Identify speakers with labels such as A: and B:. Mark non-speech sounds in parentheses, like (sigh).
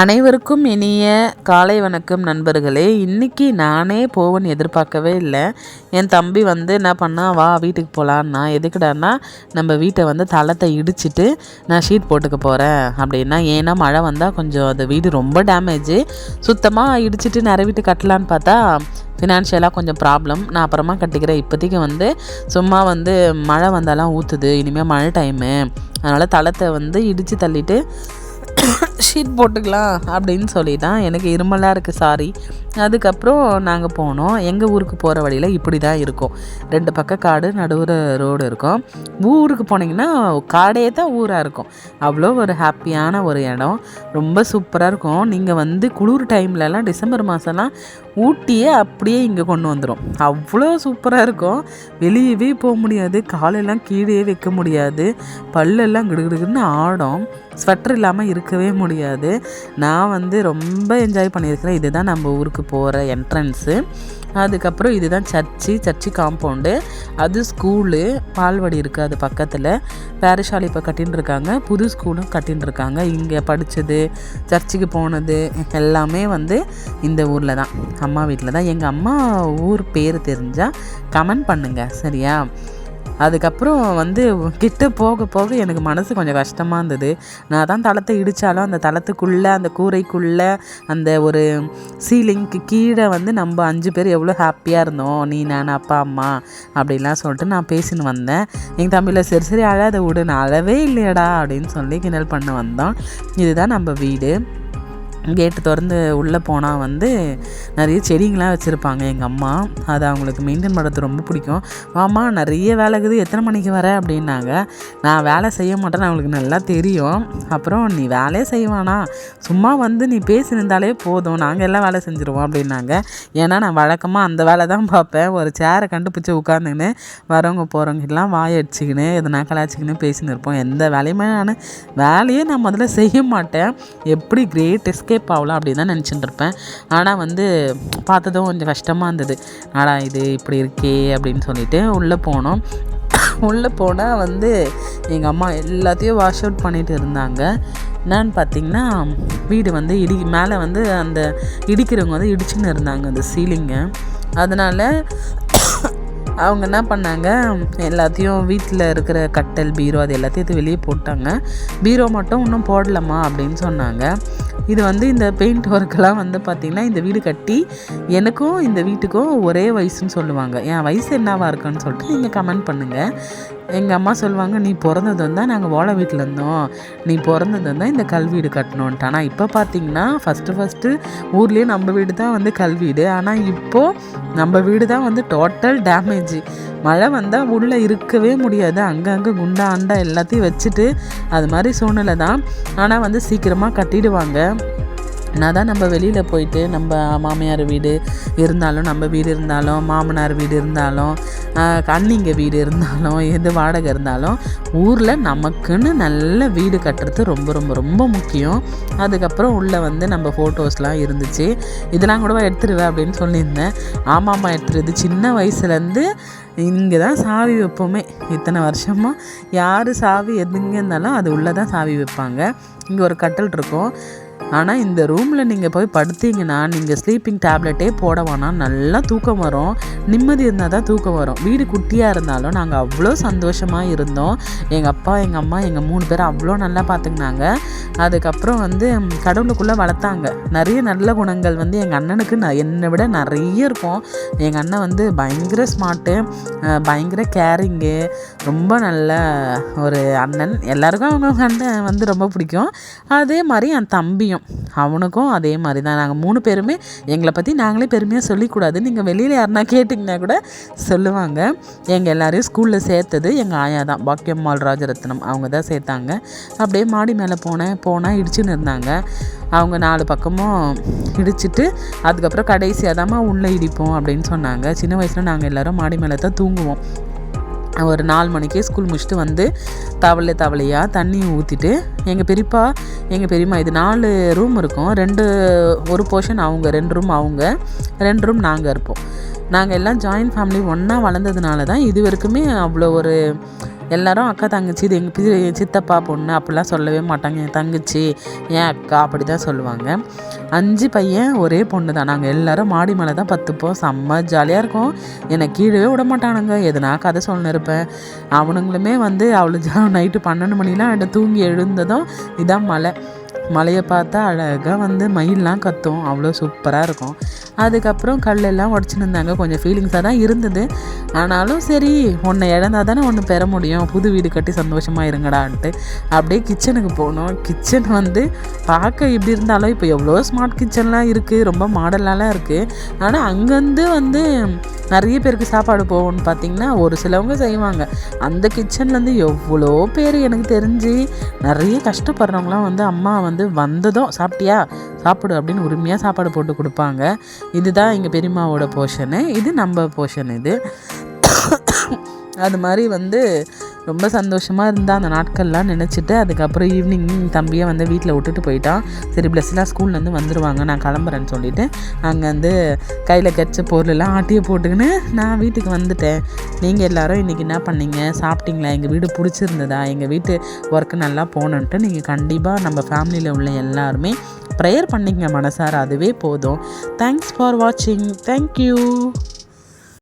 A: அனைவருக்கும் இனிய காலை வணக்கம் நண்பர்களே. இன்றைக்கி நானே போவேன்னு எதிர்பார்க்கவே இல்லை. என் தம்பி வந்து என்ன பண்ணா வா வீட்டுக்கு போகலான்னா எதுக்குடான்னா நம்ம வீட்டை வந்து தளத்தை இடிச்சிட்டு நான் ஷீட் போட்டுக்க போகிறேன் அப்படின்னா ஏன்னா மழை வந்தால் கொஞ்சம் அந்த வீடு ரொம்ப டேமேஜு சுத்தமாக இடிச்சிட்டு நிறைய வீட்டு கட்டலான்னு பார்த்தா ஃபினான்ஷியலாக கொஞ்சம் ப்ராப்ளம் நான் அப்புறமா கட்டிக்கிறேன். இப்போதைக்கு வந்து சும்மா வந்து மழை வந்தாலாம் ஊற்றுது இனிமேல் மழை டைமு அதனால் தளத்தை வந்து இடித்து தள்ளிட்டு (coughs) ஷீட் போட்டுக்கலாம் அப்படின்னு சொல்லிட்டான் எனக்கு இருமலாக இருக்குது சாரி அதுக்கப்புறம் நாங்கள் போனோம். எங்கள் ஊருக்கு போகிற வழியில் இப்படி தான் இருக்கும். ரெண்டு பக்கம் காடு நடுவுற ரோடு இருக்கும். ஊருக்கு போனீங்கன்னா காடே தான் ஊராக இருக்கும். அவ்வளோ ஒரு ஹாப்பியான ஒரு இடம். ரொம்ப சூப்பராக இருக்கும். நீங்கள் வந்து குளிர் டைம்லலாம் டிசம்பர் மாதம்லாம் ஊட்டியே அப்படியே இங்கே கொண்டு வந்துடும் அவ்வளோ சூப்பராக இருக்கும். வெளியவே போக முடியாது. காலெல்லாம் கீழே வைக்க முடியாது. பல்லெல்லாம் கிடுகிடுன்னு ஆடும். ஸ்வெட்டர் இல்லாமல் இருக்கவே முடியாது. நான் வந்து ரொம்ப என்ஜாய் பண்ணியிருக்கிறேன். இதுதான் நம்ம ஊருக்கு போகிற என்ட்ரன்ஸு அதுக்கப்புறம் இதுதான் சர்ச்சு சர்ச்சு காம்பவுண்டு அது ஸ்கூலு பால்வாடி இருக்குது அது பக்கத்தில். பேரசாலை இப்போ கட்டின்னு இருக்காங்க புது ஸ்கூலும் கட்டின்னு இருக்காங்க இங்கே படித்தது சர்ச்சுக்கு போனது எல்லாமே வந்து இந்த ஊரில் தான். அம்மா வீட்டில் தான். எங்கள் அம்மா ஊர் பேர் தெரிஞ்சால் கமெண்ட் பண்ணுங்கள் சரியா? அதுக்கப்புறம் வந்து கிட்ட போக போக எனக்கு மனசு கொஞ்சம் கஷ்டமாக இருந்தது. நான் தான் தளத்தை இடித்தாலும் அந்த தளத்துக்குள்ளே அந்த கூரைக்குள்ளே அந்த ஒரு சீலிங்க்கு கீழே வந்து நம்ம அஞ்சு பேர் எவ்வளோ ஹாப்பியாக இருந்தோம். நீ நான் அப்பா அம்மா அப்படின்லாம் சொல்லிட்டு நான் பேசின்னு வந்தேன். எங்கள் தம்பியில் சரி சரி அழாத விடு நான் அழவே இல்லையடா அப்படின்னு சொல்லி கிண்டல் பண்ண வந்தோம். இதுதான் நம்ம வீடு. கேட்டு திறந்து உள்ளே போனால் வந்து நிறைய செடிங்களாம் வச்சுருப்பாங்க எங்கள் அம்மா. அது அவங்களுக்கு மெயின்டைன் பண்ணுறது ரொம்ப பிடிக்கும். மாமா நிறைய வேலை இருக்குது. எத்தனை மணிக்கு வர? அப்படின்னாங்க. நான் வேலை செய்ய மாட்டேன்னு அவங்களுக்கு நல்லா தெரியும். அப்புறம் நீ வேலையே செய்வானா சும்மா வந்து நீ பேசினிருந்தாலே போதும். நாங்கள் எல்லாம் வேலை செஞ்சுருவோம். அப்படின்னாங்க. ஏன்னா நான் வழக்கமாக அந்த வேலை தான் பார்ப்பேன். ஒரு சேரை கண்டுபிடிச்சி உட்காந்துக்கின்னு வரவங்க போகிறவங்கலாம் வாய் அடிச்சுக்கின்னு எதனா கலாச்சிக்கின்னு பேசின்னு இருப்போம் எந்த வேலையுமே நான் வேலையே நான் முதல்ல செய்ய மாட்டேன். எப்படி கிரேட்டஸ்ட் எஸ்கேப் ஆகலாம் அப்படி தான் நினச்சிட்டு இருப்பேன் ஆனால் வந்து பார்த்ததும் கொஞ்சம் கஷ்டமாக இருந்தது. ஆடா இது இப்படி இருக்கே அப்படின்னு சொல்லிட்டு உள்ளே போனோம். உள்ளே போனால் வந்து எங்கள் அம்மா எல்லாத்தையும் வாஷ் அவுட் பண்ணிட்டு இருந்தாங்க. என்னன்னு பார்த்தீங்கன்னா வீடு வந்து இடி மேலே வந்து அந்த இடிக்கிறவங்க வந்து இடிச்சுன்னு இருந்தாங்க அந்த சீலிங்கை அதனால் அவங்க என்ன பண்ணாங்க எல்லாத்தையும் வீட்டில் இருக்கிற கட்டல் பீரோ அது எல்லாத்தையும் வெளியே போட்டாங்க. பீரோ மட்டும் இன்னும் போடலம்மா அப்படின்னு சொன்னாங்க. இது வந்து இந்த பெயிண்ட் ஒர்க்கெல்லாம் வந்து பார்த்திங்கன்னா இந்த வீடு கட்டி எனக்கும் இந்த வீட்டுக்கும் ஒரே வயசுன்னு சொல்லுவாங்க. என் வயசு என்னவாக இருக்குன்னு சொல்லிட்டு நீங்கள் கமெண்ட் பண்ணுங்கள் எங்கள் அம்மா சொல்லுவாங்க நீ பிறந்தது வந்தால் நாங்கள் ஓலை வீட்டில் இருந்தோம். நீ பிறந்தது வந்தால் இந்த கல்வீடு கட்டணுன்ட்டு ஆனால் இப்போ பார்த்தீங்கன்னா ஃபஸ்ட்டு ஃபஸ்ட்டு ஊர்லேயே நம்ம வீடு தான் வந்து கல்வீடு ஆனால் இப்போது நம்ம வீடு தான் வந்து டோட்டல் டேமேஜ் மழை வந்தால் உள்ளே இருக்கவே முடியாது. அங்கங்கே குண்டா அண்டா எல்லாத்தையும் வச்சுட்டு அது மாதிரி சூழ்நிலை தான். ஆனால் வந்து சீக்கிரமாக கட்டிடுவாங்க. நான் தான் நம்ம வெளியில் போயிட்டு நம்ம மாமியார் வீடு இருந்தாலும் நம்ம வீடு இருந்தாலும் மாமனார் வீடு இருந்தாலும் கண்ணிங்க வீடு இருந்தாலும் எது வாடகை இருந்தாலும் ஊரில் நமக்குன்னு நல்ல வீடு கட்டுறது ரொம்ப ரொம்ப ரொம்ப முக்கியம். அதுக்கப்புறம் உள்ளே வந்து நம்ம ஃபோட்டோஸ்லாம் இருந்துச்சு. இதெல்லாம் கூட எடுத்துருவேன் அப்படின்னு சொல்லியிருந்தேன். ஆமாம்மா எடுத்துருது. சின்ன வயசுலேருந்து இங்கே தான் சாவி வைப்போமே. இத்தனை வருஷமாக யார் சாவி எதுங்க இருந்தாலும் அது உள்ளே தான் சாவி வைப்பாங்க. இங்கே ஒரு கட்டல் இருக்கும். ஆனால் இந்த ரூமில் நீங்கள் போய் படுத்தீங்கன்னா நீங்கள் ஸ்லீப்பிங் டேப்லெட்டே போட வேணாம். நல்லா தூக்கம் வரும். நிம்மதி இருந்தால் தான் தூக்கம் வரும். வீடு குட்டியாக இருந்தாலும் நாங்கள் அவ்வளோ சந்தோஷமாக இருந்தோம். எங்கள் அப்பா எங்கள் அம்மா எங்கள் மூணு பேரும் அவ்வளோ நல்லா பார்த்துக்கினாங்க அதுக்கப்புறம் வந்து கடவுளுக்குள்ளே வளர்த்தாங்க. நிறைய நல்ல குணங்கள் வந்து எங்கள் அண்ணனுக்கு நான் என்னை விட நிறைய இருக்கும். எங்கள் அண்ணன் வந்து பயங்கர ஸ்மார்ட்டு பயங்கர கேரிங்கு ரொம்ப நல்ல ஒரு அண்ணன். எல்லாருக்கும் அவங்க அண்ணன் வந்து ரொம்ப பிடிக்கும். அதே மாதிரி என் தம்பியும் அவனுக்கும் அதே மாதிரி தான். நாங்கள் மூணு பேருமே எங்களை பற்றி நாங்களே பெருமையாக சொல்லிக்கூடாது. நீங்கள் வெளியில் யாருனா கேட்டிங்கன்னா கூட சொல்லுவாங்க. எங்கள் எல்லாரையும் ஸ்கூலில் சேர்த்தது எங்கள் ஆயா தான். பாக்கியம்மாள் ராஜரத்னம் அவங்க தான் சேர்த்தாங்க. அப்படியே மாடி மேலே போனேன். போனால் இடிச்சுன்னு இருந்தாங்க. அவங்க நாலு பக்கமும் இடிச்சிட்டு அதுக்கப்புறம் கடைசியாக தாம்மா உள்ளே இடிப்போம் அப்படின்னு சொன்னாங்க. சின்ன வயசில் நாங்கள் எல்லோரும் மாடி மேலே தான் தூங்குவோம். ஒரு நாலு மணிக்கே ஸ்கூல் முடிச்சுட்டு வந்து தவளை தவளையாக தண்ணி ஊற்றிட்டு எங்கள் பெரியப்பா எங்கள் பெரியம்மா இது நாலு ரூம் இருக்கும். ரெண்டு ஒரு போர்ஷன் அவங்க ரெண்டு ரூம் அவங்க ரெண்டு ரூம் நாங்கள் இருப்போம். நாங்கள் எல்லாம் ஜாயின்ட் ஃபேமிலி ஒன்றா வளர்ந்ததுனால தான் இது வரைக்குமே அவ்வளோ ஒரு எல்லாரும் அக்கா தங்கச்சி இது எங்கள் சித்தப்பா பொண்ணு அப்படிலாம் சொல்லவே மாட்டாங்க. என் தங்கச்சி என் அக்கா அப்படி தான் சொல்லுவாங்க. அஞ்சு பையன் ஒரே பொண்ணு தான். நாங்கள் எல்லாரும் மாடி மேலே தான் பத்துப்போம். செம்ம ஜாலியாக இருக்கும். என்னை கீழே விட மாட்டானுங்க. எதுனா கதை சொல்லணும் இருப்பேன். அவனுங்களுமே வந்து அவ்வளோ ஜா நைட்டு பன்னெண்டு மணிலாம் என்னை தூங்கி எழுந்ததும் இதான் மலை மலையை பார்த்தா அழகாக வந்து மயிலெலாம் கத்தும். அவ்வளோ சூப்பராக இருக்கும். அதுக்கப்புறம் கல்லெல்லாம் உடச்சின்னு இருந்தாங்க கொஞ்சம் ஃபீலிங்ஸாக தான் இருந்தது. ஆனாலும் சரி ஒன்றை இழந்தால் தானே ஒன்று பெற முடியும். புது வீடு கட்டி சந்தோஷமாக இருங்கடான்ட்டு. அப்படியே கிச்சனுக்கு போனோம். கிச்சன் வந்து பார்க்க இப்படி இருந்தாலும் இப்போ எவ்வளோ ஸ்மார்ட் கிச்சன்லாம் இருக்குது ரொம்ப மாடலாலாம் இருக்குது ஆனால் அங்கேருந்து வந்து நிறைய பேருக்கு சாப்பாடு போகும்னு பார்த்தீங்கன்னா ஒரு சிலவங்க செய்வாங்க. அந்த கிச்சன்லேருந்து எவ்வளோ பேர் எனக்கு தெரிஞ்சு நிறைய கஷ்டப்படுறவங்களாம் வந்து அம்மா வந்து வந்ததும் சாப்பிட்டியா? சாப்பிடு அப்படின்னு உரிமையாக சாப்பாடு போட்டு கொடுப்பாங்க. இதுதான் எங்கள் பெரியம்மாவோட போர்ஷனு இது நம்ம போர்ஷன் இது. அது மாதிரி வந்து ரொம்ப சந்தோஷமாக இருந்தால் அந்த நாட்கள்லாம் நினச்சிட்டு அதுக்கப்புறம் ஈவினிங் தம்பியை வந்து வீட்டில் விட்டுட்டு போயிட்டான் சரி பிளஸ்லாம் ஸ்கூல்லேருந்து வந்துடுவாங்க நான் கிளம்புறேன்னு சொல்லிட்டு அங்கே வந்து கையில் கெச்ச பொருளெல்லாம் ஆட்டியை போட்டுக்கின்னு நான் வீட்டுக்கு வந்துட்டேன். நீங்கள் எல்லோரும் இன்றைக்கி என்ன பண்ணீங்க? சாப்பிட்டீங்களா? எங்கள் வீடு பிடிச்சிருந்ததா? எங்கள் வீட்டு ஒர்க்கு நல்லா போகணுன்ட்டு நீங்கள் கண்டிப்பாக நம்ம ஃபேமிலியில் உள்ள எல்லாருமே ப்ரேயர் பண்ணிக்கங்க மனசார அதுவே போதும். தேங்க்ஸ் ஃபார் வாட்சிங் தேங்க்யூ